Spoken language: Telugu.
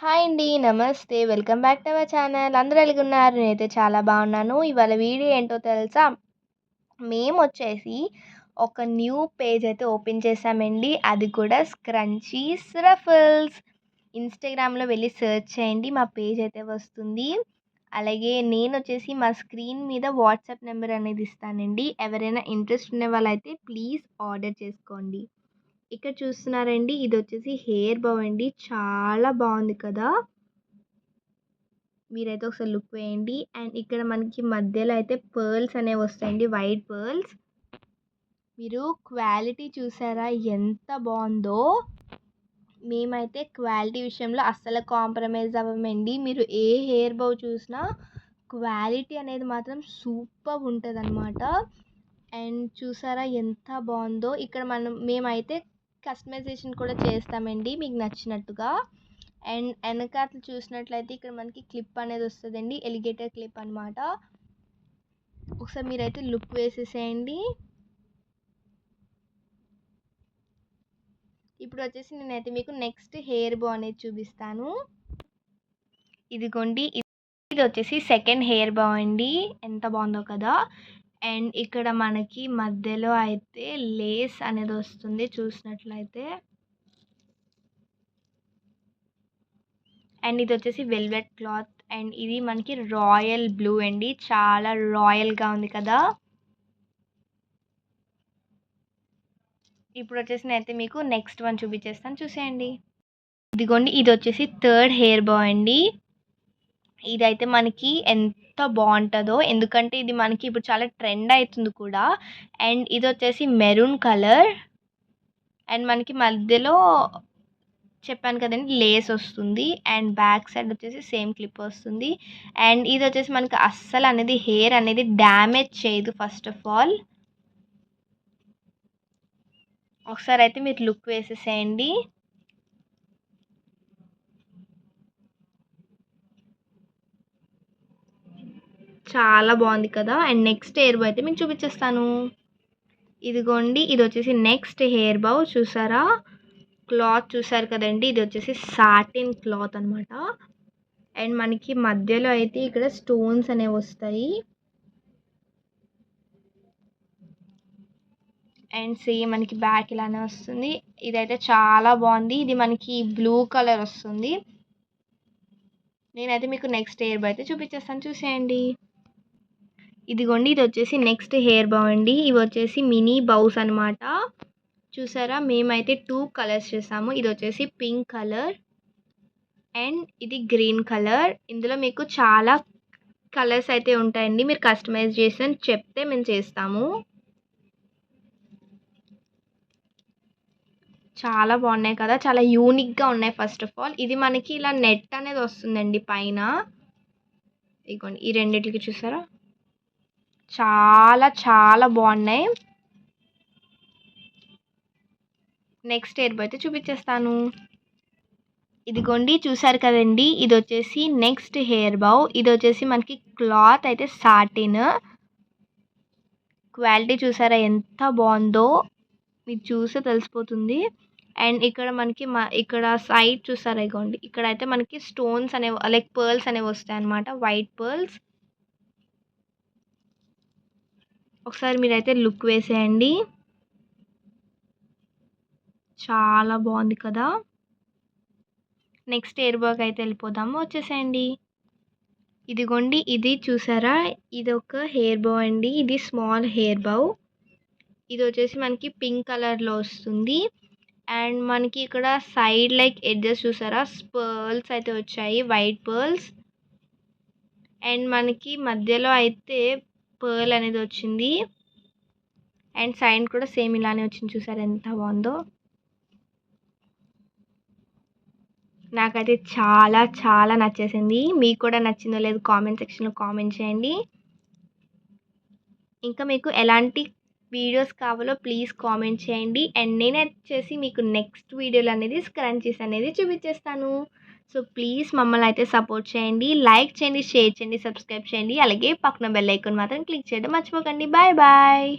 హాయ్ అండి. నమస్తే. Welcome back to our channel. అందరూ ఎలాగున్నారు? నేనైతే చాలా బాగున్నాను. ఇవాళ వీడియో ఏంటో తెలుసా? మేము వచ్చేసి ఒక న్యూ పేజ్ అయితే ఓపెన్ చేసామండి అది కూడా స్క్రంచీస్ రఫల్స్ ఇన్‌స్టాగ్రామ్‌లో వెళ్ళి సెర్చ్ చేయండి. మా పేజ్ అయితే వస్తుంది. అలాగే నేను వచ్చేసి మా స్క్రీన్ మీద వాట్సాప్ నెంబర్ అనేది ఇస్తానండి. ఎవరైనా ఇంట్రెస్ట్ ఉన్న వాళ్ళైతే ప్లీజ్ ఆర్డర్ చేసుకోండి. ఇక్కడ చూస్తున్నారండి ఇది వచ్చేసి హెయిర్ బౌ అండి. చాలా బాగుంది కదా! మీరైతే ఒకసారి లుక్ వేయండి. అండ్ ఇక్కడ మనకి మధ్యలో అయితే పర్ల్స్ అనేవి వస్తాయండి. White pearls. మీరు క్వాలిటీ చూసారా ఎంత బాగుందో! మేమైతే క్వాలిటీ విషయంలో అస్సలు కాంప్రమైజ్ అవ్వమండి. మీరు ఏ హెయిర్ బౌ చూసినా క్వాలిటీ అనేది మాత్రం సూపర్బ్ ఉంటదనమాట. అండ్ చూసారా ఎంత బాగుందో! ఇక్కడ మనం మేమైతే కస్టమైజేషన్ కూడా చేస్తామండి మీకు నచ్చినట్టుగా. అండ్ వెనకాతలు చూసినట్లయితే ఇక్కడ మనకి క్లిప్ అనేది వస్తుందండి ఎలిగేటర్ క్లిప్ అనమాట. ఒకసారి మీరైతే లుక్ వేసేసేయండి. ఇప్పుడు వచ్చేసి నేనైతే మీకు నెక్స్ట్ హెయిర్ బో అనేది చూపిస్తాను. ఇదిగోండి ఇదొచ్చేసి సెకండ్ హెయిర్ బౌ అండి. ఎంత బాగుందో కదా! అండ్ ఇక్కడ మనకి మధ్యలో అయితే లేస్ అనేది వస్తుంది చూసినట్లయితే. అండ్ ఇది వచ్చేసి వెల్వెట్ క్లాత్. అండ్ ఇది మనకి రాయల్ బ్లూ అండి. చాలా రాయల్‌గా ఉంది కదా! ఇప్పుడు వచ్చేసి నేనైతే మీకు నెక్స్ట్ వన్ చూపించేస్తాను చూసేయండి. ఇదిగోండి ఇది వచ్చేసి థర్డ్ హెయిర్ బా అండి. ఇదైతే మనకి ఎంత బాగుంటుందో ఎందుకంటే ఇది మనకి ఇప్పుడు చాలా ట్రెండ్ అవుతుంది కూడా. అండ్ ఇది వచ్చేసి మెరూన్ కలర్. అండ్ మనకి మధ్యలో చెప్పాను కదండి లేస్ వస్తుంది. అండ్ బ్యాక్ సైడ్ వచ్చేసి సేమ్ క్లిప్ వస్తుంది. అండ్ ఇది వచ్చేసి మనకి అస్సలు అనేది హెయిర్ అనేది డ్యామేజ్ చేయదు ఫస్ట్ ఆఫ్ ఆల్. ఒకసారి అయితే మీరు లుక్ వేసేసేయండి. చాలా బాగుంది కదా! అండ్ నెక్స్ట్ హెయిర్ బౌ అయితే మీకు చూపించేస్తాను. ఇదిగోండి ఇది వచ్చేసి నెక్స్ట్ హెయిర్ బౌ చూసారా? క్లాత్ చూసారు ఇది వచ్చేసి సాటిన్ క్లాత్ అనమాట. అండ్ మనకి మధ్యలో అయితే ఇక్కడ స్టోన్స్ అనేవి వస్తాయి. అండ్ సేమ్ మనకి బ్యాక్ ఇలానే వస్తుంది. ఇదైతే చాలా బాగుంది. ఇది మనకి బ్లూ కలర్ వస్తుంది. నేనైతే మీకు నెక్స్ట్ హెయిర్ బౌ అయితే చూపించేస్తాను చూసేయండి. ఇదిగోండి ఇది వచ్చేసి నెక్స్ట్ హెయిర్ బౌ అండి. ఇవొచ్చేసి మినీ బౌస్ అనమాట. చూసారా? మేమైతే టూ కలర్స్ చేసాము. ఇది వచ్చేసి పింక్ కలర్. అండ్ ఇది గ్రీన్ కలర్. ఇందులో మీకు చాలా కలర్స్ అయితే ఉంటాయండి. మీరు కస్టమైజ్ కస్టమైజేషన్ చెప్తే మేము చేస్తాము. చాలా బాగున్నాయి కదా! చాలా యూనిక్‌గా ఉన్నాయి ఫస్ట్ ఆఫ్ ఆల్. ఇది మనకి ఇలా నెట్ అనేది వస్తుందండి పైన. ఇదిగోండి ఈ రెండింటికి చూసారా? చాలా చాలా బాగున్నాయి. నెక్స్ట్ హెయిర్ బౌ అయితే చూపించేస్తాను. ఇదిగోండి చూసారు ఇది వచ్చేసి నెక్స్ట్ హెయిర్ బౌ. ఇది వచ్చేసి మనకి క్లాత్ అయితే సాటిన్. క్వాలిటీ చూసారా ఎంత బాగుందో! మీరు చూస్తే తెలిసిపోతుంది. అండ్ ఇక్కడ మనకి మా ఇక్కడ సైడ్ చూసారా ఇగోండి అయితే మనకి స్టోన్స్ అనేవి లైక్ పర్ల్స్ అనేవి వస్తాయన్నమాట. White pearls. ఒకసారి మీరైతే లుక్ వేసేయండి. చాలా బాగుంది కదా! నెక్స్ట్ హెయిర్ బౌకి అయితే వెళ్ళిపోదాము. వచ్చేసేయండి. ఇదిగోండి ఇది చూసారా? ఇది ఒక హెయిర్ బౌ అండి. ఇది స్మాల్ హెయిర్ బౌ. ఇది వచ్చేసి మనకి పింక్ కలర్‌లో వస్తుంది. అండ్ మనకి ఇక్కడ సైడ్ లైక్ ఎడ్జెస్ చూసారా? పర్ల్స్ అయితే వచ్చాయి. White pearls. అండ్ మనకి మధ్యలో అయితే పర్ల్ అనేది వచ్చింది. అండ్ సైన్ కూడా సేమ్ ఇలానే వచ్చింది చూసారు ఎంత బాగుందో! నాకైతే చాలా చాలా నచ్చేసింది. మీకు కూడా నచ్చిందో లేదు కామెంట్ సెక్షన్‌లో కామెంట్ చేయండి. ఇంకా మీకు ఎలాంటి వీడియోస్ కావాలో ప్లీజ్ కామెంట్ చేయండి. అండ్ నేనొచ్చేసి మీకు నెక్స్ట్ వీడియోలు అనేది స్క్రంచీస్ అనేది చూపించేస్తాను. సో ప్లీజ్ మమ్మల్ని అయితే సపోర్ట్ చేయండి. లైక్ చేయండి, షేర్ చేయండి, సబ్స్క్రైబ్ చేయండి. అలాగే పక్కన బెల్ ఐకాన్ మాత్రం క్లిక్ చేయడం మర్చిపోకండి. Bye bye.